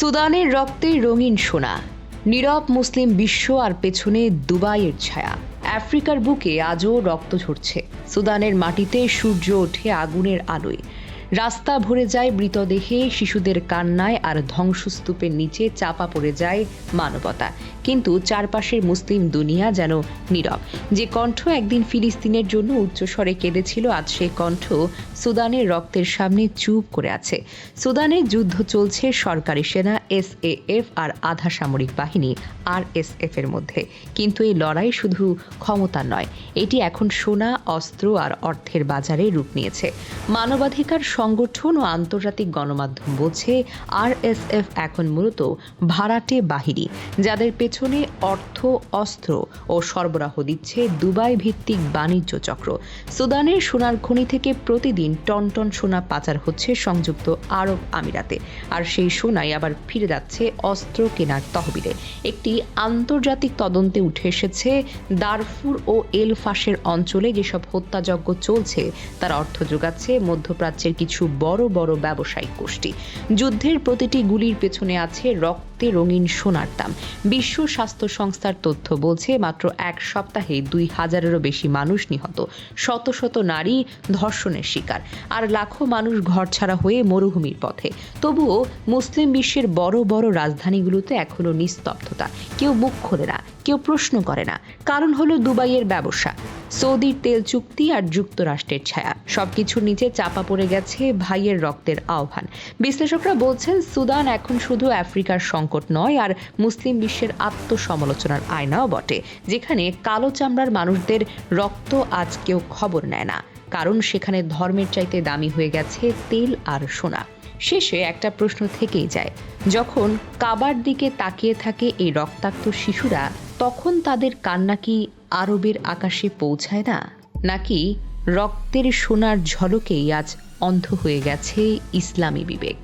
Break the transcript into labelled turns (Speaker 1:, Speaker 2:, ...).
Speaker 1: সুদানের রক্তে রঙিন সোনা, নীরব মুসলিম বিশ্ব আর পেছনে দুবাইয়ের ছায়া। আফ্রিকার বুকে আজও রক্ত ঝরছে। সুদানের মাটিতে সূর্য ওঠে আগুনের আলোয়। রাস্তা ভরে যায় মৃতদেহে, শিশুদের কান্নায় আর ধ্বংসস্তূপের নিচে চাপা পড়ে যায় মানবতা। কিন্তু চারপাশের মুসলিম দুনিয়া যেন নীরব। যে কণ্ঠ একদিন ফিলিস্তিনের জন্য উচ্চস্বরে কেঁদেছিল, আজ সেই কণ্ঠ সুদানের রক্তের সামনে চুপ করে আছে। সুদানে যুদ্ধ চলছে সরকারি সেনা এসএএফ আর আধা সামরিক বাহিনী, আর এসএফ এর মধ্যে। কিন্তু এই লড়াই শুধু ক্ষমতা নয়, এটি এখন সোনা, অস্ত্র আর অর্থের বাজারে রূপ নিয়েছে। মানবাধিকার সংগঠন ও আন্তর্জাতিক গণমাধ্যম বলছে, আরএসএফ এখন মূলত ভাড়াটে বাহিনী, যাদের পেছনে অর্থ, অস্ত্র ও সরবরাহ দিচ্ছে দুবাই ভিত্তিক বাণিজ্য চক্র। সুদানের সোনার খনি থেকে প্রতিদিন টন টন সোনা পাচার হচ্ছে সংযুক্ত আরব আমিরাতে, আর সেই সোনাই আবার ফিরে যাচ্ছে অস্ত্র কেনার তহবিলে। একটি আন্তর্জাতিক তদন্তে উঠে এসেছে, দারফুর ও এলফাসের অঞ্চলে যেসব হত্যাযজ্ঞ চলছে, তার অর্থ যোগাচ্ছে মধ্যপ্রাচ্যের কিছু বড় বড় ব্যবসায়িক গোষ্ঠী। যুদ্ধের প্রতিটি গুলির পেছনে আছে রক্তে রঙিন সোনার দাম। বিশ্ব স্বাস্থ্য সংস্থার তথ্য বলছে, মাত্র এক সপ্তাহে দুই হাজারেরও বেশি মানুষ নিহত। শত শত নারী ধর্ষণের শিকার। আর লাখো মানুষ ঘরছাড়া হয়ে মরুভূমির পথে। তবুও মুসলিম বিশ্বের বড় বড় রাজধানীগুলোতে এখনও নিস্তব্ধতা। কেউ মুখ খোলে না, কেউ প্রশ্ন করে না। কারণ হলো দুবাইয়ের ব্যবসা। সৌদির তেল চুক্তি আর যুক্তরাষ্ট্রের ছায়া। সবকিছুর নিচে চাপা পড়ে গেছে ভাইয়ের রক্তের আহ্বান। বিশ্লেষকরা বলছেন, সুদান এখন শুধু আফ্রিকার সংকট নয়, আর মুসলিম বিশ্বের আত্মসমালোচনার আয়নাও বটে, যেখানে কালো চামড়ার মানুষদের রক্ত আজ কেউ খবর নেয় না। কারণ সেখানে ধর্মের চাইতে দামি হয়ে গেছে তেল আর সোনা। শেষে একটা প্রশ্ন থেকেই যায়, যখন কাবার দিকে তাকিয়ে থাকে এই রক্তাক্ত শিশুরা, তখন তাদের কান্না কি আরবের আকাশে পৌঁছায় না? নাকি রক্তের সোনার ঝলকেই আজ অন্ধ হয়ে গেছে ইসলামী বিবেক?